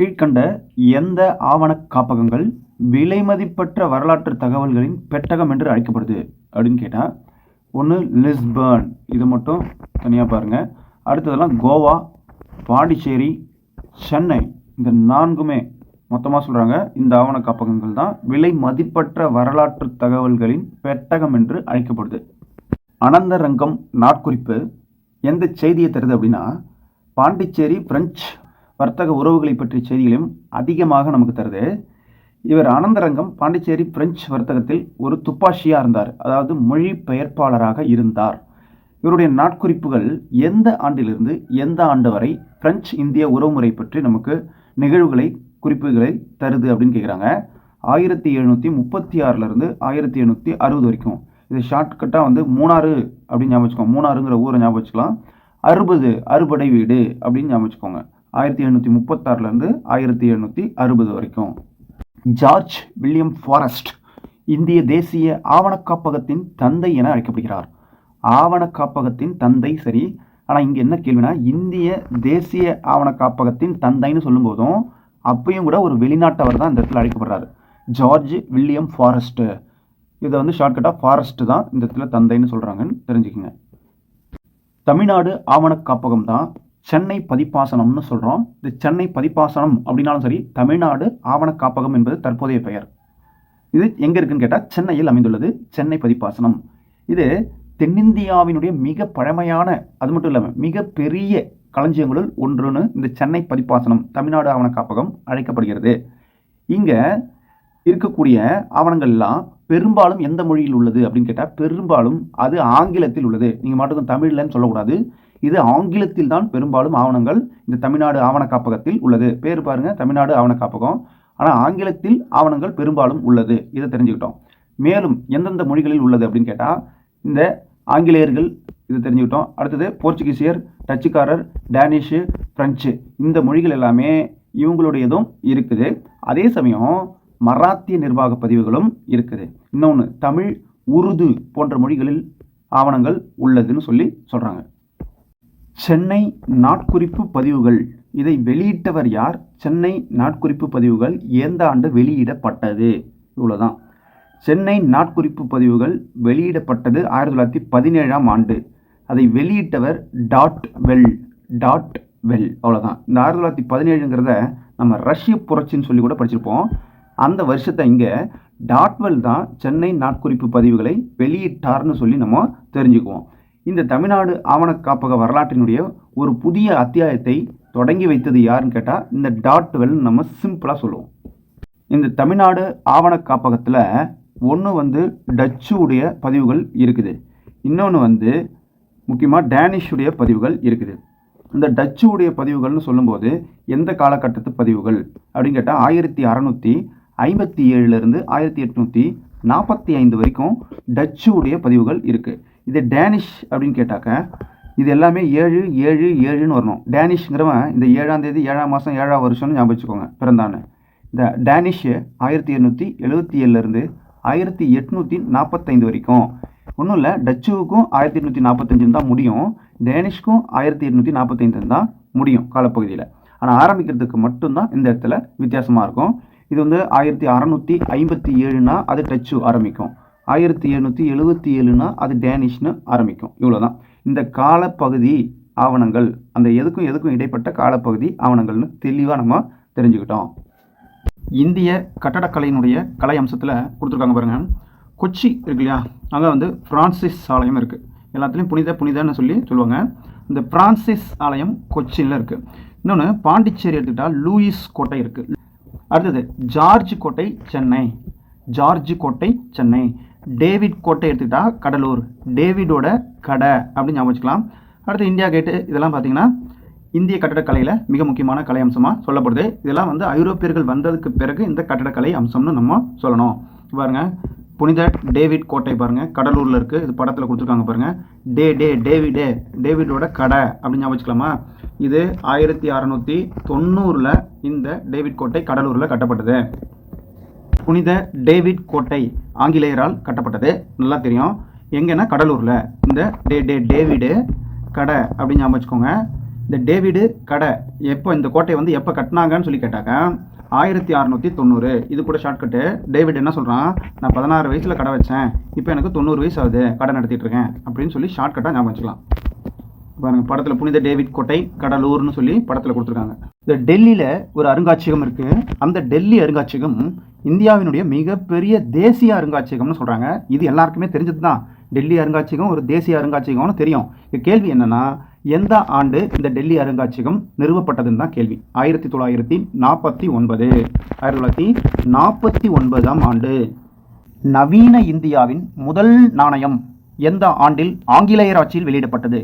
கீழ்க்கண்ட எந்த ஆவணக் காப்பகங்கள் விலைமதிப்பற்ற வரலாற்று தகவல்களின் பெட்டகம் என்று அழைக்கப்படுது அப்படின்னு கேட்டால் ஒன்று லிஸ்பர்ன். இது மட்டும் தனியாக பாருங்கள் அடுத்ததெல்லாம் கோவா பாண்டிச்சேரி சென்னை. இந்த நான்குமே மொத்தமாக சொல்கிறாங்க இந்த ஆவண காப்பகங்கள் தான் விலை மதிப்பற்ற வரலாற்று தகவல்களின் பெட்டகம் என்று அழைக்கப்படுது. அனந்தரங்கம் நாட்குறிப்பு. எந்த செய்தியை தருது அப்படின்னா பாண்டிச்சேரி பிரெஞ்சு வர்த்தக உறவுகளை பற்றிய செய்திகளையும் அதிகமாக நமக்கு தருது. இவர் அனந்தரங்கம் பாண்டிச்சேரி பிரெஞ்சு வர்த்தகத்தில் ஒரு துப்பாட்சியாக இருந்தார். அதாவது மொழி பெயர்ப்பாளராக இருந்தார். இவருடைய நாட்குறிப்புகள் எந்த ஆண்டிலிருந்து எந்த ஆண்டு வரை பிரெஞ்சு இந்திய உறவுமுறை பற்றி நமக்கு நிகழ்வுகளை குறிப்புகளை தருது அப்படின்னு கேட்குறாங்க ஆயிரத்தி எழுநூற்றி முப்பத்தி ஆறிலிருந்து ஆயிரத்தி எழுநூற்றி அறுபது வரைக்கும். இது ஷார்ட்கட்டாக வந்து மூணாறு அப்படின்னு ஞாபகம் வச்சுக்கோங்க. மூணாறுங்கிற ஊரை ஞாபகம் வச்சுக்கலாம். அறுபது அறுபடை வீடு அப்படின்னு ஞாபகம் வச்சுக்கோங்க. ஆயிரத்தி எழுநூற்றி முப்பத்தாறுலேருந்து ஆயிரத்தி எழுநூற்றி அறுபது வரைக்கும். ஜார்ஜ் வில்லியம் ஃபாரஸ்ட் இந்திய தேசிய ஆவணக்காப்பகத்தின் தந்தை என அழைக்கப்படுகிறார். ஆவணக்காப்பகத்தின் தந்தை சரி ஆனால் இங்கே என்ன கேள்வினா இந்திய தேசிய ஆவணக்காப்பகத்தின் தந்தைன்னு சொல்லும்போதும் அப்பையும் கூட ஒரு வெளிநாட்டவர் தான் இந்த இடத்துல அழைக்கப்படுறாரு. ஜார்ஜ் வில்லியம் ஃபாரஸ்ட்டு இதை வந்து ஷார்ட்கட்டாக ஃபாரஸ்ட் தான் இந்த இடத்துல தந்தைன்னு சொல்கிறாங்கன்னு தெரிஞ்சுக்கோங்க. தமிழ்நாடு ஆவணக்காப்பகம் தான் சென்னை பதிப்பாசனம்னு சொல்கிறோம் இந்த சென்னை பதிப்பாசனம் அப்படின்னாலும் சரி தமிழ்நாடு ஆவண காப்பகம் என்பது தற்போதைய பெயர். இது எங்கே இருக்குன்னு கேட்டால் சென்னையில் அமைந்துள்ளது. சென்னை பதிப்பாசனம். இது தென்னிந்தியாவினுடைய மிக பழமையான அது மட்டும் இல்லாமல் மிக பெரிய களஞ்சியங்களுள் ஒன்றுன்னு இந்த சென்னை பதிப்பாசனம் தமிழ்நாடு ஆவண காப்பகம் அழைக்கப்படுகிறது. இங்கே இருக்கக்கூடிய ஆவணங்கள்லாம் பெரும்பாலும் எந்த மொழியில் உள்ளது அப்படின்னு கேட்டால் பெரும்பாலும் அது ஆங்கிலத்தில் உள்ளது. நீங்கள் மட்டும் தமிழ்லன்னு சொல்லக்கூடாது. இது ஆங்கிலத்தில் தான் பெரும்பாலும் ஆவணங்கள். இந்த தமிழ்நாடு ஆவண காப்பகத்தில் உள்ளது. பேர் பாருங்க தமிழ்நாடு ஆவண காப்பகம் ஆனால் ஆங்கிலத்தில் ஆவணங்கள் பெரும்பாலும் உள்ளது. இதை தெரிஞ்சுக்கிட்டோம். மேலும் எந்தெந்த மொழிகளில் உள்ளது அப்படின்னு கேட்டால் இந்த ஆங்கிலேயர்கள் இது தெரிஞ்சுக்கிட்டோம். அடுத்தது போர்ச்சுகீசியர் டச்சுக்காரர் டேனிஷு பிரெஞ்சு. இந்த மொழிகள் எல்லாமே இவங்களுடையதும் இருக்குது. அதே சமயம் மராத்திய நிர்வாக பதிவுகளும் இருக்குது. இன்னொன்று தமிழ் உருது போன்ற மொழிகளில் ஆவணங்கள் உள்ளதுன்னு சொல்லி சொல்கிறாங்க சென்னை நாட்குறிப்பு பதிவுகள். இதை வெளியிட்டவர் யார்? சென்னை நாட்குறிப்பு பதிவுகள் எந்த ஆண்டு வெளியிடப்பட்டது? இவ்வளோதான் சென்னை நாட்குறிப்பு பதிவுகள் வெளியிடப்பட்டது ஆயிரத்தி தொள்ளாயிரத்தி பதினேழாம் ஆண்டு. அதை வெளியிட்டவர் டாட் வெல் டாட் வெல். அவ்வளோதான் இந்த ஆயிரத்தி தொள்ளாயிரத்தி பதினேழுங்கிறத நம்ம ரஷ்ய புரட்சின்னு சொல்லி கூட படிச்சிருப்போம். அந்த வருஷத்தை இங்கே டாட்வெல் தான் சென்னை நாட்குறிப்பு பதிவுகளை வெளியிட்டார்னு சொல்லி நம்ம தெரிஞ்சுக்குவோம். இந்த தமிழ்நாடு ஆவண காப்பக வரலாற்றினுடைய ஒரு புதிய அத்தியாயத்தை தொடங்கி வைத்தது யாருன்னு கேட்டால் இந்த டாட் டாட்வெல் நம்ம சிம்பிளாக சொல்லுவோம். இந்த தமிழ்நாடு ஆவண காப்பகத்தில் ஒன்று வந்து டச்சு உடைய பதிவுகள் இருக்குது. இன்னொன்று வந்து முக்கியமாக டேனிஷுடைய பதிவுகள் இருக்குது. இந்த டச்சு உடைய பதிவுகள்னு சொல்லும்போது எந்த காலகட்டத்து பதிவுகள்? அப்படின்னு கேட்டால் ஆயிரத்தி அறநூற்றி ஐம்பத்தி ஏழுலேருந்து ஆயிரத்தி எட்நூற்றி நாற்பத்தி ஐந்து வரைக்கும் டச்சு உடைய பதிவுகள் இருக்குது இது டேனிஷ் அப்படின்னு கேட்டாக்க இது எல்லாமே ஏழு ஏழு ஏழுன்னு வரணும். டேனிஷ்ங்கிறவன் இந்த ஏழாம் தேதி ஏழாம் மாதம் ஏழாம் வருஷம்னு ஞாபகம் வச்சுக்கோங்க பிறந்தான்னு. இந்த டேனிஷ் ஆயிரத்தி எண்ணூற்றி எழுபத்தி ஏழுலேருந்து ஆயிரத்தி எட்நூற்றி நாற்பத்தைந்து வரைக்கும். ஒன்றும் இல்லை டச்சுவுக்கும் ஆயிரத்தி எட்நூற்றி நாற்பத்தஞ்சுன்னு தான் முடியும். டேனிஷ்க்கும் ஆயிரத்தி எட்நூற்றி நாற்பத்தைந்து தான் முடியும் காலப்பகுதியில். ஆனால் ஆரம்பிக்கிறதுக்கு மட்டும்தான் இந்த இடத்துல வித்தியாசமாக இருக்கும். இது வந்து ஆயிரத்தி அறநூற்றி ஐம்பத்தி ஏழுனா அது டச்சு ஆரம்பிக்கும். ஆயிரத்தி எழுநூற்றி எழுபத்தி ஏழுனா அது டேனிஷ்னு ஆரம்பிக்கும். இவ்வளோதான் இந்த காலப்பகுதி ஆவணங்கள் அந்த எதுக்கும் எதுக்கும் இடைப்பட்ட காலப்பகுதி ஆவணங்கள்னு தெளிவாக நம்ம தெரிஞ்சுக்கிட்டோம். இந்திய கட்டடக்கலையினுடைய கலை அம்சத்தில் கொடுத்துருக்காங்க பாருங்க. கொச்சி இருக்கு இல்லையா? அங்கே வந்து பிரான்சிஸ் ஆலயம் இருக்குது எல்லாத்துலேயும் புனித புனிதன்னு சொல்லி சொல்லுவாங்க. இந்த பிரான்சிஸ் ஆலயம் கொச்சியில் இருக்குது இன்னொன்று பாண்டிச்சேரி எடுத்துக்கிட்டால் லூயிஸ் கோட்டை இருக்குது அடுத்தது ஜார்ஜ் கோட்டை சென்னை. ஜார்ஜ் கோட்டை சென்னை. டேவிட் கோட்டை எடுத்துக்கிட்டா கடலூர். டேவிடோட கடை அப்படின்னு ஞாபகம் வச்சுக்கலாம். அடுத்து இந்தியா கேட்டு இதெல்லாம் பார்த்தீங்கன்னா இந்திய கட்டடக்கலையில் மிக முக்கியமான கலை அம்சமாக சொல்லப்படுது. இதெல்லாம் வந்து ஐரோப்பியர்கள் வந்ததுக்கு பிறகு இந்த கட்டடக்கலை அம்சம்னு நம்ம சொல்லணும். பாருங்கள் புனித டேவிட் கோட்டை பாருங்கள் கடலூரில் இருக்குது இது படத்தில் கொடுத்துருக்காங்க பாருங்கள் டே டே டேவிடே டேவிடோட கடை அப்படின்னு ஞாபகம் வச்சுக்கலாமா? இது ஆயிரத்தி அறநூற்றி தொண்ணூறில் இந்த டேவிட் கோட்டை கடலூரில் கட்டப்பட்டது. புனித டேவிட் கோட்டை ஆங்கிலேயரால் கட்டப்பட்டது. நல்லா தெரியும். எங்கன்னா கடலூரில். இந்த டே டே டேவிடு கடை அப்படின்னு ஞாபகம் வச்சுக்கோங்க. இந்த டேவிடு கடை எப்போ இந்த கோட்டையை வந்து எப்போ கட்டினாங்கன்னு சொல்லி கேட்டாக்க ஆயிரத்தி அறநூற்றி தொண்ணூறு. இது கூட ஷார்ட்கட்டு டேவிட் என்ன சொல்கிறான் நான் பதினாறு வயசில் கடை வச்சேன். இப்போ எனக்கு தொண்ணூறு வயசு ஆகுது. கடை நடத்திட்டு இருக்கேன். அப்படின்னு சொல்லி ஷார்ட்கட்டாக ஞாபகம் வச்சுக்கலாம். பாருங்க படத்தில் புனித டேவிட் கோட்டை கடலூர்னு சொல்லி படத்தில் கொடுத்துருக்காங்க. இந்த டெல்லியில் ஒரு அருங்காட்சியகம் இருக்கு. அந்த டெல்லி அருங்காட்சியகம் இந்தியாவினுடைய மிகப்பெரிய தேசிய அருங்காட்சியகம்னு சொல்கிறாங்க இது எல்லாருக்குமே தெரிஞ்சது தான் டெல்லி அருங்காட்சியகம் ஒரு தேசிய அருங்காட்சியகம்னு தெரியும். இது கேள்வி என்னன்னா எந்த ஆண்டு இந்த டெல்லி அருங்காட்சியகம் நிறுவப்பட்டதுன்னு தான் கேள்வி. ஆயிரத்தி தொள்ளாயிரத்தி நாற்பத்தி ஒன்பது. ஆயிரத்தி தொள்ளாயிரத்தி நாற்பத்தி ஒன்பதாம் ஆண்டு. நவீன இந்தியாவின் முதல் நாணயம் எந்த ஆண்டில் ஆங்கிலேயர் ஆட்சியில் வெளியிடப்பட்டது?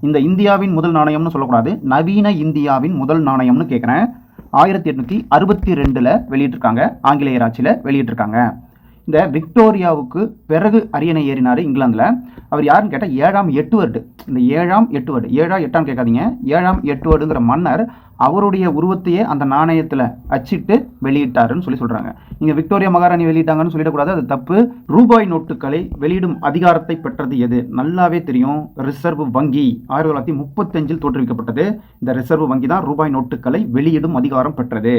இந்த இந்தியாவின் முதல் நாணயம்னு சொல்லக்கூடாது. நவீன இந்தியாவின் முதல் நாணயம்னு கேட்குறேன் ஆயிரத்தி எட்நூற்றி அறுபத்தி ரெண்டில் வெளியிட்டிருக்காங்க. ஆங்கிலேயர் ஆட்சியில் வெளியிட்டிருக்காங்க. இந்த விக்டோரியாவுக்கு பிறகு அரியணை ஏறினார் இங்கிலாந்தில். அவர் யாருன்னு கேட்டால் ஏழாம் எட்டுவர்டு. இந்த ஏழாம் எட்டுவர்டு. ஏழா எட்டான்னு கேட்காதீங்க. ஏழாம் எட்டுவர்டுங்கிற மன்னர் அவருடைய உருவத்தையே அந்த நாணயத்தில் அச்சிட்டு வெளியிட்டாருன்னு சொல்லி சொல்கிறாங்க இங்கே விக்டோரியா மகாராணி வெளியிட்டாங்கன்னு சொல்லிடக்கூடாது அது தப்பு. ரூபாய் நோட்டுகளை வெளியிடும் அதிகாரத்தை பெற்றது எது? நல்லாவே தெரியும். ரிசர்வ் வங்கி ஆயிரத்தி தொள்ளாயிரத்தி முப்பத்தஞ்சில் தோற்றுவிக்கப்பட்டது. இந்த ரிசர்வ் வங்கி தான் ரூபாய் நோட்டுகளை வெளியிடும் அதிகாரம் பெற்றது.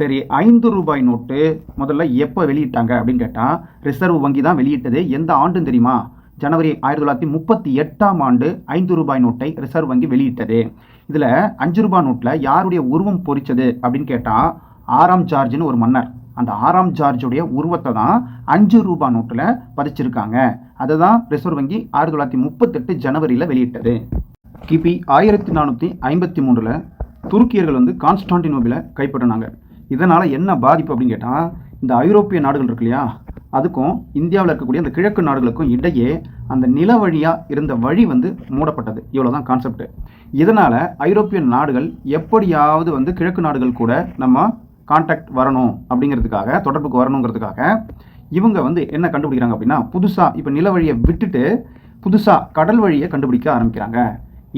சரி ஐந்து ரூபாய் நோட்டு முதல்ல எப்போ வெளியிட்டாங்க அப்படின்னு கேட்டால் ரிசர்வ் வங்கி தான் வெளியிட்டது எந்த ஆண்டும் தெரியுமா? ஜனவரி ஆயிரத்தி தொள்ளாயிரத்தி முப்பத்தி எட்டாம் ஆண்டு ஐந்து ரூபாய் நோட்டை ரிசர்வ் வங்கி வெளியிட்டது. இதில் அஞ்சு ரூபாய் நோட்டில் யாருடைய உருவம் பொறிச்சது அப்படின்னு கேட்டால் ஆறாம் ஜார்ஜ்னு ஒரு மன்னர். அந்த ஆறாம் ஜார்ஜுடைய உருவத்தை தான் அஞ்சு ரூபாய் நோட்டில் பதிச்சிருக்காங்க. அதை தான் ரிசர்வ் வங்கி ஆயிரத்தி தொள்ளாயிரத்தி முப்பத்தெட்டு ஜனவரியில் வெளியிட்டது. கிபி ஆயிரத்தி நானூற்றி ஐம்பத்தி மூணில் துருக்கியர்கள் வந்து கான்ஸ்டான்டினோபிளை கைப்பற்றினாங்க. இதனால் என்ன பாதிப்பு அப்படின்னு கேட்டால் இந்த ஐரோப்பிய நாடுகள் இருக்கு இல்லையா அதுக்கும் இந்தியாவில் இருக்கக்கூடிய அந்த கிழக்கு நாடுகளுக்கும் இடையே அந்த நில வழியாக இருந்த வழி வந்து மூடப்பட்டது. இவ்வளோ தான் கான்செப்ட் இதனால் ஐரோப்பிய நாடுகள் எப்படியாவது வந்து கிழக்கு நாடுகள் கூட நம்ம கான்டாக்ட் வரணும் அப்படிங்கிறதுக்காக தொடர்புக்கு வரணுங்கிறதுக்காக இவங்க வந்து என்ன கண்டுபிடிக்கிறாங்க அப்படின்னா புதுசாக இப்போ நில வழியை விட்டுட்டு புதுசாக கடல் வழியை கண்டுபிடிக்க ஆரம்பிக்கிறாங்க.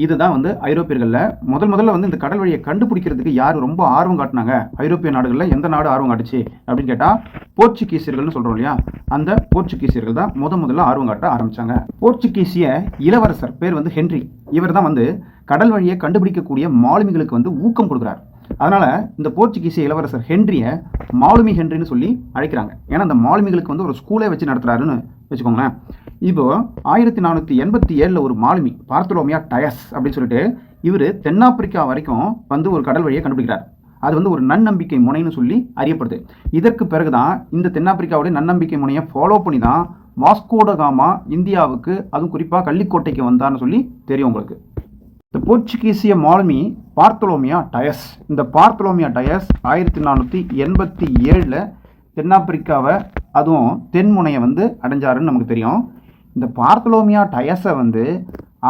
இதுதான் வந்து ஐரோப்பியர்களில் முதல் முதல்ல வந்து இந்த கடல் வழியை கண்டுபிடிக்கிறதுக்கு யார் ரொம்ப ஆர்வம் காட்டினாங்க? ஐரோப்பிய நாடுகளில் எந்த நாடு ஆர்வம் காட்டுச்சு? அப்படின்னு கேட்டால் போர்ச்சுகீசியர்கள்னு சொல்கிறோம் இல்லையா? அந்த போர்ச்சுகீசியர்கள் தான் முத முதல்ல ஆர்வம் காட்ட ஆரம்பிச்சாங்க. போர்ச்சுகீசிய இளவரசர் பேர் வந்து ஹென்றி. இவர் தான் வந்து கடல் வழியை கண்டுபிடிக்கக்கூடிய மாலுமிகளுக்கு வந்து ஊக்கம் கொடுக்குறார். அதனால் இந்த போர்ச்சுகீசிய இளவரசர் ஹென்ரியை மாலுமி ஹென்ரின்னு சொல்லி அழைக்கிறாங்க. ஏன்னா அந்த மாலுமிகளுக்கு வந்து ஒரு ஸ்கூலே வச்சு நடத்துகிறாருன்னு வச்சுக்கோங்களேன். இப்போ ஆயிரத்தி நானூற்றி எண்பத்தி ஏழில் ஒரு மாலுமி பார்த்தலோமியா டயஸ் அப்படின்னு சொல்லிட்டு இவர் தென்னாப்பிரிக்கா வரைக்கும் வந்து ஒரு கடல் வழியை கண்டுபிடிக்கிறார். அது வந்து ஒரு நன்னம்பிக்கை முனைன்னு சொல்லி அறியப்படுது. இதற்கு பிறகு தான் இந்த தென்னாப்பிரிக்காவுடைய நன்னம்பிக்கை முனையை ஃபாலோ பண்ணி தான் வாஸ்கோடகாமா இந்தியாவுக்கு அதுவும் குறிப்பாக கள்ளிக்கோட்டைக்கு வந்தார்னு சொல்லி தெரியும் உங்களுக்கு. இந்த போர்ச்சுகீசிய மாலுமி பார்த்தலோமியா டயஸ் இந்த பார்த்தலோமியா டயஸ் ஆயிரத்தி நானூற்றி எண்பத்தி ஏழில் தென்னாப்பிரிக்காவை அதுவும் தென்முனையை வந்து அடைஞ்சாருன்னு நமக்கு தெரியும். இந்த பார்த்தலோமியா டயஸை வந்து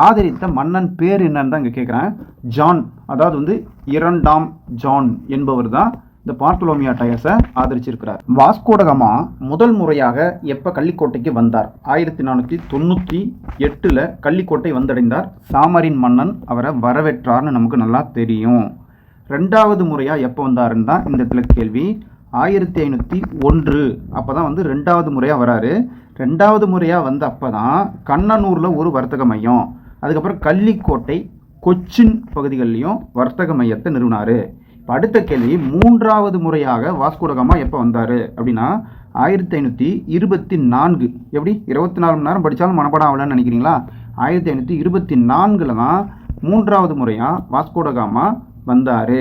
ஆதரித்த மன்னன் பேர் என்னன்னு தான் இங்கே கேட்குறேன் ஜான் அதாவது வந்து இரண்டாம் ஜான் என்பவர் தான் இந்த பார்த்தலோமியா டயஸை ஆதரிச்சிருக்கிறார். வாஸ்கோடகமா முதல் முறையாக எப்போ கள்ளிக்கோட்டைக்கு வந்தார்? ஆயிரத்தி நானூற்றி தொண்ணூற்றி எட்டில் கள்ளிக்கோட்டை வந்தடைந்தார். சாமரின் மன்னன் அவரை வரவேற்றார்னு நமக்கு நல்லா தெரியும். ரெண்டாவது முறையாக எப்போ வந்தாருன்னு தான் இந்த இடத்துல கேள்வி. ஆயிரத்தி ஐநூற்றி ஒன்று. அப்போ தான் வந்து ரெண்டாவது முறையாக வராரு. ரெண்டாவது முறையாக வந்த அப்போ தான் கண்ணனூரில் ஒரு வர்த்தக மையம் அதுக்கப்புறம் கள்ளிக்கோட்டை கொச்சின் பகுதிகளிலையும் வர்த்தக மையத்தை நிறுவினார். இப்போ அடுத்த கேள்வி மூன்றாவது முறையாக வாஸ்கோடகமாக எப்போ வந்தார்? அப்படின்னா ஆயிரத்தி ஐநூற்றி இருபத்தி நான்கு. எப்படி? இருபத்தி நாலு மணி நேரம் படித்தாலும் மனப்படம் ஆகலன்னு நினைக்கிறீங்களா? ஆயிரத்தி ஐநூற்றி இருபத்தி நான்கில் தான் மூன்றாவது முறையாக வாஸ்கோடகாமா வந்தார்.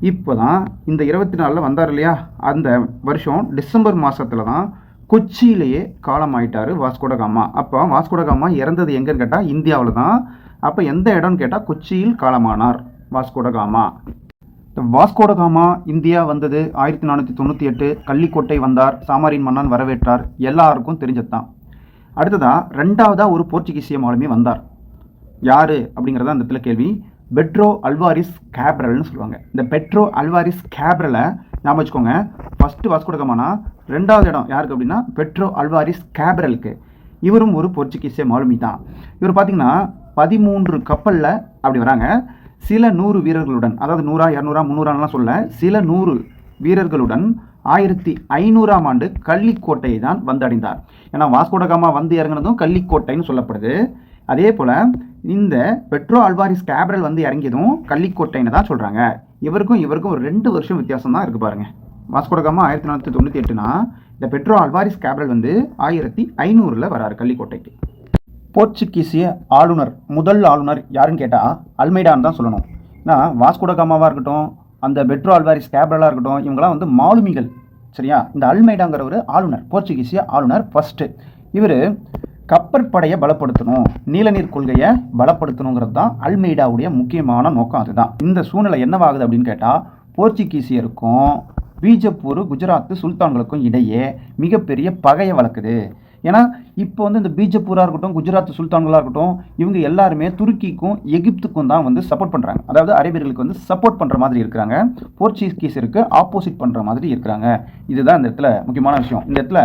இப்போ தான் இந்த இருபத்தி நாலில் வந்தார் இல்லையா? அந்த வருஷம் டிசம்பர் மாதத்தில் தான் கொச்சியிலேயே காலமாயிட்டார் வாஸ்கோடகாமா அப்போ வாஸ்கோடகாமா இறந்தது எங்கன்னு கேட்டால் இந்தியாவில் தான் அப்போ எந்த இடம்னு கேட்டால் கொச்சியில் காலமானார் வாஸ்கோடகாமா வாஸ்கோடகாமா இந்தியா வந்தது ஆயிரத்தி நானூற்றி தொண்ணூற்றி எட்டு கள்ளிக்கோட்டை வந்தார் சாமாரின் மன்னன் வரவேற்றார் எல்லாருக்கும் தெரிஞ்சது தான் அடுத்ததாக ரெண்டாவதாக ஒரு போர்ச்சுகீசிய மாலுமே வந்தார். யார் அப்படிங்கிறத அந்த இடத்துல கேள்வி. பெட்ரோ அல்வாரிஸ் கேப்ரல்னு சொல்லுவாங்க. இந்த பெட்ரோ அல்வாரிஸ் கேப்ரலை ஞாபகம் வச்சுக்கோங்க. ஃபஸ்ட்டு வாஸ்கோடகமானா ரெண்டாவது இடம் யாருக்கு அப்படின்னா பெட்ரோ அல்வாரிஸ் கேப்ரலுக்கு இவரும் ஒரு போர்ச்சுகீசிய மாலுமி தான். இவர் பார்த்தீங்கன்னா பதிமூன்று கப்பலில் அப்படி வராங்க. சில நூறு வீரர்களுடன் அதாவது நூறா இரநூறா முந்நூறான்லாம் சொல்ல சில நூறு வீரர்களுடன் ஆயிரத்தி ஐநூறாம் ஆண்டு கள்ளிக்கோட்டையை தான் வந்தடைந்தார். ஏன்னா வாஸ்கோடகாமா வந்து இறங்குனதும் கள்ளிக்கோட்டைன்னு சொல்லப்படுது. அதே போல் இந்த பெட்ரோ அல்வாரிஸ் கேப்ரல் வந்து இறங்கியதும் கள்ளிக்கோட்டைன்னு தான் சொல்கிறாங்க இவருக்கும் இவருக்கும் ஒரு ரெண்டு வருஷம் வித்தியாசம் தான் இருக்குது பாருங்க. வாஸ்கோடகாமா ஆயிரத்தி தொள்ளாயிரத்தி தொண்ணூற்றி எட்டுனா இந்த பெட்ரோ அல்வாரிஸ் கேப்ரல் வந்து ஆயிரத்தி ஐநூறில் வராரு கள்ளிக்கோட்டைக்கு. போர்ச்சுகீசிய ஆளுநர் முதல் ஆளுநர் யாருன்னு கேட்டால் அல்மைடான்னு தான் சொல்லணும். ஏன்னா வாஸ்கோடகாமாவாக இருக்கட்டும் அந்த பெட்ரோ அல்வாரிஸ் கேப்ரலாக இருக்கட்டும் இவங்கெல்லாம் வந்து மாலுமிகள் சரியா? இந்த அல்மைடாங்கிற ஒரு ஆளுநர் போர்ச்சுகீசிய ஆளுநர் ஃபஸ்ட்டு இவர் கப்பற்படையை பலப்படுத்தணும் நீலநீர் கொள்கையை பலப்படுத்தணுங்கிறது தான் அல்மெய்டாவுடைய முக்கியமான நோக்கம் அதுதான். இந்த சூழ்நிலை என்னவாகுது அப்படின்னு கேட்டால் போர்ச்சுகீசியருக்கும் பீஜப்பூர் குஜராத்து சுல்தான்களுக்கும் இடையே மிகப்பெரிய பகையை வளர்க்குது. ஏன்னா இப்போ வந்து இந்த பீஜப்பூராக இருக்கட்டும் குஜராத் சுல்தான்களாக இருக்கட்டும் இவங்க எல்லாருமே துருக்கிக்கும் எகிப்துக்கும் தான் வந்து சப்போர்ட் பண்ணுறாங்க அதாவது அரேபியர்களுக்கு வந்து சப்போர்ட் பண்ணுற மாதிரி இருக்கிறாங்க. போர்ச்சுகீஸருக்கு ஆப்போசிட் பண்ணுற மாதிரி இருக்கிறாங்க. இதுதான் இந்த இடத்துல முக்கியமான விஷயம். இந்த இடத்துல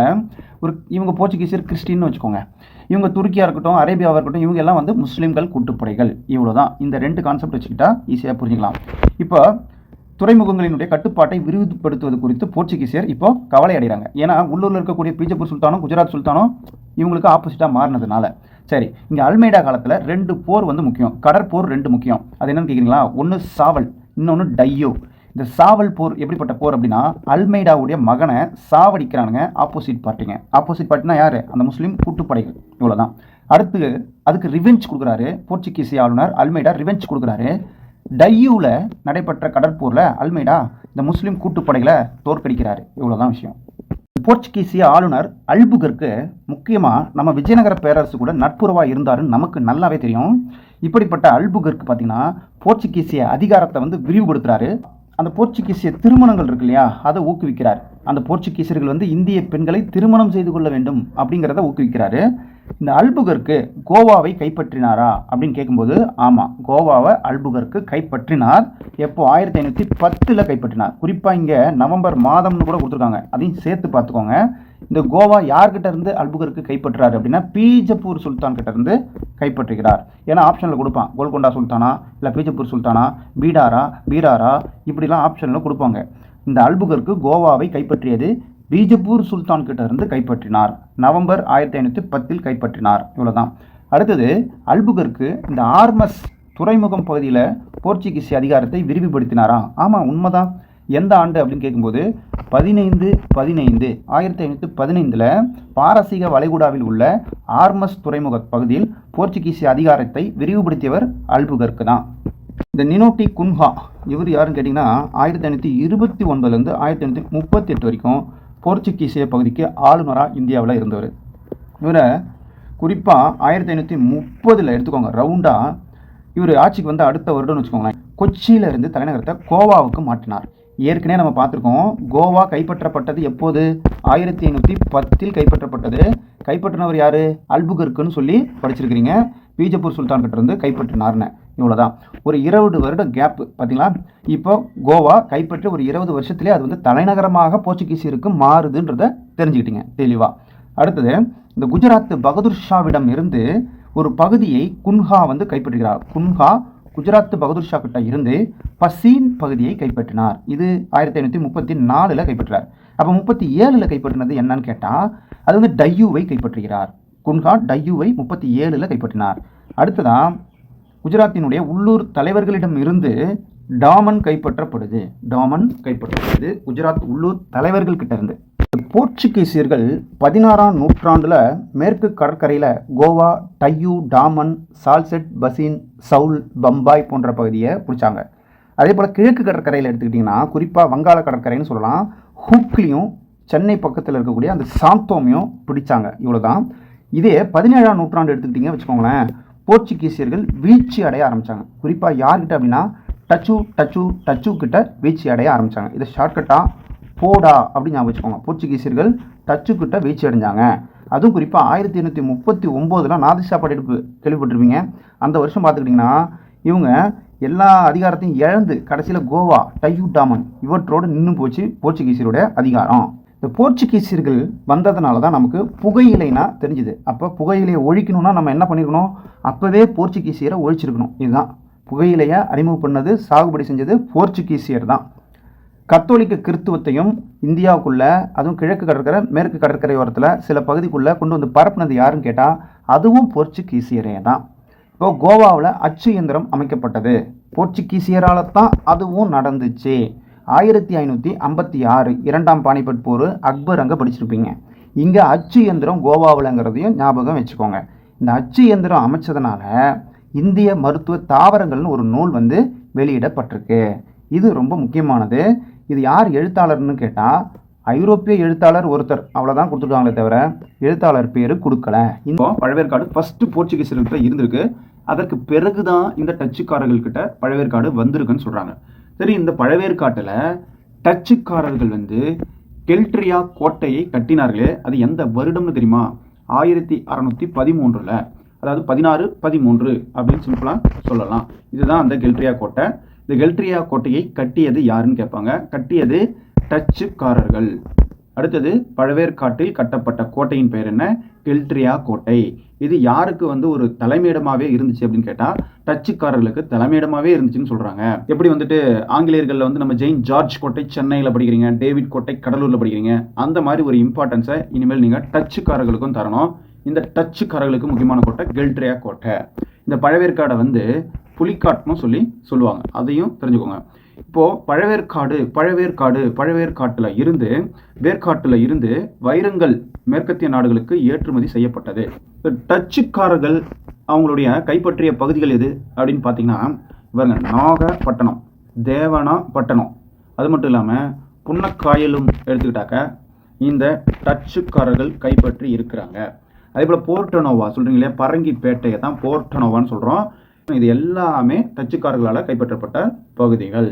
ஒரு இவங்க போர்ச்சுகீசர் கிறிஸ்டின்னு வச்சுக்கோங்க. இவங்க துருக்கியாக இருக்கட்டும் அரேபியாவாக இருக்கட்டும் இவங்க எல்லாம் வந்து முஸ்லீம்கள் கூட்டுப்படைகள். இவ்வளோ தான் இந்த ரெண்டு கான்செப்ட் வச்சுக்கிட்டா ஈஸியாக புரிஞ்சுக்கலாம். இப்போ துறைமுகங்களினுடைய கட்டுப்பாட்டை விரிவுபடுத்துவது குறித்து போர்ச்சுகீசியர் இப்போ கவலை அடைகிறாங்க. ஏன்னா உள்ளூரில் இருக்கக்கூடிய பீஜப்பூர் சுல்தானும் குஜராத் சுல்தானும் இவங்களுக்கு ஆப்போசிட்டாக மாறினதுனால. சரி இங்கே அல்மைடா காலத்தில் ரெண்டு போர் வந்து முக்கியம். கடற்போர் ரெண்டு முக்கியம். அது என்னன்னு கேட்குறீங்களா ஒன்று சாவல் இன்னொன்று டையோ. இந்த சாவல் போர் எப்படிப்பட்ட போர் அப்படின்னா அல்மைடாவுடைய மகனை சாவடிக்கிறானுங்க ஆப்போசிட் பார்ட்டிங்க ஆப்போசிட் பார்ட்டினா யார்? அந்த முஸ்லீம் கூட்டுப்படைகள். இவ்வளோதான் அடுத்து அதுக்கு ரிவெஞ்ச் கொடுக்குறாரு. போர்ச்சுகீசிய ஆளுநர் அல்மைடா ரிவெஞ்ச் கொடுக்குறாரு. டையூவில் நடைபெற்ற கடற்போரில் அல்மைடா இந்த முஸ்லீம் கூட்டுப்படைகளை தோற்கடிக்கிறாரு. இவ்வளோதான் விஷயம். போர்ச்சுகீசிய ஆளுநர் அல்புகருக்கு முக்கியமாக நம்ம விஜயநகர பேரரசு கூட நட்புறவாக இருந்தாருன்னு நமக்கு நல்லாவே தெரியும். இப்படிப்பட்ட அல்புகருக்கு பார்த்தீங்கன்னா போர்ச்சுகீசிய அதிகாரத்தை வந்து விரிவுபடுத்துகிறாரு அந்த போர்ச்சுகீசிய திருமணங்கள் இருக்கு இல்லையா? அதை ஊக்குவிக்கிறார். அந்த போர்ச்சுகீசியர்கள் வந்து இந்திய பெண்களை திருமணம் செய்து கொள்ள வேண்டும் அப்படிங்கிறத ஊக்குவிக்கிறாரு. இந்த அல்புகருக்கு கோவாவை கைப்பற்றினாரா அப்படின்னு கேட்கும்போது ஆமாம் கோவாவை அல்புகருக்கு கைப்பற்றினார். எப்போ? ஆயிரத்தி ஐநூற்றி பத்தில் கைப்பற்றினார். குறிப்பாக இங்கே நவம்பர் மாதம்னு கூட கொடுத்துருக்காங்க. அதையும் சேர்த்து பார்த்துக்கோங்க. இந்த கோவா யார்கிட்ட இருந்து அல்புகருக்கு கைப்பற்றுறாரு அப்படின்னா பீஜப்பூர் சுல்தான் கிட்ட இருந்து கைப்பற்றுகிறார். ஏன்னா ஆப்ஷனில் கொடுப்பான். கோல்கொண்டா சுல்தானா? இல்லை பீஜப்பூர் சுல்தானா? பீடாரா? பீராரா? இப்படிலாம் ஆப்ஷனில் கொடுப்பாங்க. இந்த அல்புகருக்கு கோவாவை கைப்பற்றியது பீஜப்பூர் சுல்தான் கிட்ட இருந்து கைப்பற்றினார். நவம்பர் ஆயிரத்தி ஐநூற்றி பத்தில் கைப்பற்றினார். இவ்வளோதான் அடுத்தது அல்புகருக்கு இந்த ஆர்மஸ் துறைமுகம் பகுதியில் போர்ச்சுகீசிய அதிகாரத்தை விரிவுபடுத்தினாரா? ஆமாம் உண்மைதான். எந்த ஆண்டு அப்படின்னு கேட்கும்போது பதினைந்து பதினைந்து ஆயிரத்தி ஐநூற்றி பதினைந்தில் பாரசீக வளைகுடாவில் உள்ள ஆர்மஸ் துறைமுக பகுதியில் போர்ச்சுகீசிய அதிகாரத்தை விரிவுபடுத்தியவர் அல்புகருக்கு தான். இந்த நினோட்டி குன்ஹா இவர் யாருன்னு கேட்டிங்கன்னா ஆயிரத்தி ஐநூற்றி இருபத்தி ஒன்பதுலேருந்து ஆயிரத்தி ஐநூற்றி முப்பத்தி எட்டு வரைக்கும் போர்ச்சுகீசிய பகுதிக்கு ஆளுநராக இந்தியாவில் இருந்தவர். இவரை குறிப்பாக ஆயிரத்தி ஐநூற்றி முப்பதில் எடுத்துக்கோங்க ரவுண்டாக இவர் ஆட்சிக்கு வந்து அடுத்த வருடம்னு வச்சுக்கோங்களேன் கொச்சியிலிருந்து தலைநகரத்தை கோவாவுக்கு மாற்றினார். ஏற்கனவே நம்ம பார்த்துருக்கோம். கோவா கைப்பற்றப்பட்டது எப்போது? ஆயிரத்தி ஐநூற்றி பத்தில் கைப்பற்றப்பட்டது. கைப்பற்றினவர் யார்? அல்புகர்க்குன்னு சொல்லி படிச்சிருக்கிறீங்க. பீஜப்பூர் சுல்தான் கிட்டேருந்து கைப்பற்றினார்னு. இவ்வளோதான் ஒரு இருபது வருட கேப்பு பார்த்தீங்களா? இப்போ கோவா கைப்பற்றி ஒரு இருபது வருஷத்துலேயே அது வந்து தலைநகரமாக போர்ச்சுகீசியருக்கு மாறுதுன்றதை தெரிஞ்சுக்கிட்டீங்க. தெளிவாக அடுத்தது இந்த குஜராத் பகதூர் ஷாவிடம் இருந்து ஒரு பகுதியை குன்ஹா வந்து கைப்பற்றுகிறார். குன்ஹா குஜராத் பகதூர் ஷா கிட்ட இருந்து பசீன் பகுதியை கைப்பற்றினார். இது ஆயிரத்தி ஐநூற்றி முப்பத்தி நாலில் கைப்பற்றார். அப்போ முப்பத்தி ஏழில் கைப்பற்றினது என்னன்னு கேட்டால் அது வந்து டையூவை கைப்பற்றுகிறார். குன்ஹா டையூவை முப்பத்தி ஏழில் கைப்பற்றினார். அடுத்ததான் குஜராத்தினுடைய உள்ளூர் தலைவர்களிடம் இருந்து டாமன் கைப்பற்றப்படுது. டாமன் கைப்பற்றப்படுது. குஜராத் உள்ளூர் தலைவர்கள் கிட்ட இருந்து. போர்ச்சுகீசியர்கள் பதினாறாம் நூற்றாண்டில் மேற்கு கடற்கரையில் கோவா டையூ டாமன் சால்செட் பசின் சவுல் பம்பாய் போன்ற பகுதியை பிடிச்சாங்க. அதே போல் கிழக்கு கடற்கரையில் எடுத்துக்கிட்டிங்கன்னா குறிப்பாக வங்காள கடற்கரைன்னு சொல்லலாம் ஹூக்லியும் சென்னை பக்கத்தில் இருக்கக்கூடிய அந்த சாந்தோமையும் பிடிச்சாங்க. இவ்வளோ தான் இதே பதினேழாம் நூற்றாண்டு எடுத்துக்கிட்டிங்க வச்சுக்கோங்களேன் போர்ச்சுகீசியர்கள் வீழ்ச்சி அடைய ஆரம்பித்தாங்க குறிப்பாக யார்கிட்ட அப்படின்னா டச்சு டச்சு டச்சு கிட்ட வீழ்ச்சி அடைய ஆரம்பித்தாங்க இதை ஷார்ட்கட்டாக போடா அப்படின்னு ஞாபகம் வச்சுக்கோங்க. போர்ச்சுகீசியர்கள் டச்சு கிட்ட வீழ்ச்சி அடைஞ்சாங்க. அதுவும் குறிப்பாக ஆயிரத்தி எண்ணூற்றி முப்பத்தி ஒம்போதில் நாதிஷா படையெடுப்பு கேள்விப்பட்டிருப்பீங்க. அந்த வருஷம் பார்த்துக்கிட்டிங்கன்னா இவங்க எல்லா அதிகாரத்தையும் இழந்து கடைசியில் கோவா டையூ டாமன் இவற்றோடு நின்று போச்சு போர்ச்சுகீசியருடைய அதிகாரம். இந்த போர்ச்சுகீசியர்கள் வந்ததுனால தான் நமக்கு புகையிலைனா தெரிஞ்சுது. அப்போ புகையிலையை ஒழிக்கணும்னா நம்ம என்ன பண்ணியிருக்கணும் அப்போவே போர்ச்சுகீசியரை ஒழிச்சிருக்கணும். இதுதான். புகையிலையை அறிமுகம் பண்ணது சாகுபடி செஞ்சது போர்ச்சுகீசியர் தான். கத்தோலிக்க கிறித்துவத்தையும் இந்தியாவுக்குள்ளே அதுவும் கிழக்கு கடற்கரை மேற்கு கடற்கரையோரத்தில் சில பகுதிக்குள்ளே கொண்டு வந்து பரப்புனது யாருன்னு கேட்டால் அதுவும் போர்ச்சுகீசியரே தான். இப்போ கோவாவில் அச்சு இயந்திரம் அமைக்கப்பட்டது. போர்ச்சுகீசியரால் தான் அதுவும் நடந்துச்சு. ஆயிரத்தி ஐநூற்றி ஐம்பத்தி ஆறு இரண்டாம் பானிபட் போர் அக்பர் அங்கே படிச்சிருப்பீங்க. இங்கே அச்சு இயந்திரம் கோவாவிலங்கிறதையும் ஞாபகம் வச்சுக்கோங்க. இந்த அச்சு இயந்திரம் அமைச்சதுனால இந்திய மருத்துவ தாவரங்கள்னு ஒரு நூல் வந்து வெளியிடப்பட்டிருக்கு. இது ரொம்ப முக்கியமானது. இது யார் எழுத்தாளர்னு கேட்டால் ஐரோப்பிய எழுத்தாளர் ஒருத்தர். அவ்வளோதான் கொடுத்துருக்காங்களே தவிர எழுத்தாளர் பேர் கொடுக்கல. இப்போ பழவேற்காடு ஃபஸ்ட்டு போர்ச்சுகீசியர்கிட்ட இருந்திருக்கு. அதற்கு பிறகு தான் இந்த டச்சுக்காரர்கள்கிட்ட பழவேற்காடு வந்திருக்குன்னு சொல்கிறாங்க சரி இந்த பழவேற்காட்டில் டச்சுக்காரர்கள் வந்து கெல்ட்ரியா கோட்டையை கட்டினார்களே. அது எந்த வருடம்னு தெரியுமா? ஆயிரத்தி அறநூற்றி பதிமூன்றில். அதாவது பதினாறு பதிமூன்று அப்படின்னு சிம்பிளாக சொல்லலாம். இதுதான் அந்த கெல்ட்ரியா கோட்டை. இந்த கெல்ட்ரியா கோட்டையை கட்டியது யாருன்னு கேட்பாங்க? கட்டியது டச்சுக்காரர்கள். அடுத்தது பழவேற்காட்டில் கட்டப்பட்ட கோட்டையின் பெயர் என்ன? கெல்ட்ரியா கோட்டை. இது யாருக்கு வந்து ஒரு தலைமையிடமாகவே இருந்துச்சு அப்படின்னு கேட்டால் டச்சுக்காரர்களுக்கு தலைமையிடமாகவே இருந்துச்சுன்னு சொல்கிறாங்க எப்படி வந்துட்டு ஆங்கிலேயர்களில் வந்து நம்ம ஜெயின் ஜார்ஜ் கோட்டை சென்னையில் படிக்கிறீங்க டேவிட் கோட்டை கடலூரில் படிக்கிறீங்க அந்த மாதிரி ஒரு இம்பார்ட்டன்ஸை இனிமேல் நீங்கள் டச்சுக்காரர்களுக்கும் தரணும். இந்த டச்சுக்காரர்களுக்கு முக்கியமான கோட்டை கெல்ட்ரியா கோட்டை. இந்த பழவேற்காடை வந்து புலிக்காட்டுன்னு சொல்லி சொல்லுவாங்க. அதையும் தெரிஞ்சுக்கோங்க. இப்போது பழவேற்காடு பழவேற்காடு பழவேற்காட்டில் இருந்து வேர்க்காட்டில் இருந்து வைரங்கள் மேற்கத்திய நாடுகளுக்கு ஏற்றுமதி செய்யப்பட்டது. டச்சுக்காரர்கள் அவங்களுடைய கைப்பற்றிய பகுதிகள் எது அப்படின்னு பார்த்தீங்கன்னா இவங்க நாகப்பட்டினம் தேவனாப்பட்டினம் அது மட்டும் இல்லாமல் புன்னக்காயலும் எடுத்துக்கிட்டாக்க இந்த டச்சுக்காரர்கள் கைப்பற்றி இருக்கிறாங்க. அதே போல் போர்ட்டனோவா சொல்கிறீங்களே பரங்கிப்பேட்டையை தான் போர்ட்டனோவான்னு சொல்கிறோம் இது எல்லாமே டச்சுக்காரர்களால் கைப்பற்றப்பட்ட பகுதிகள்.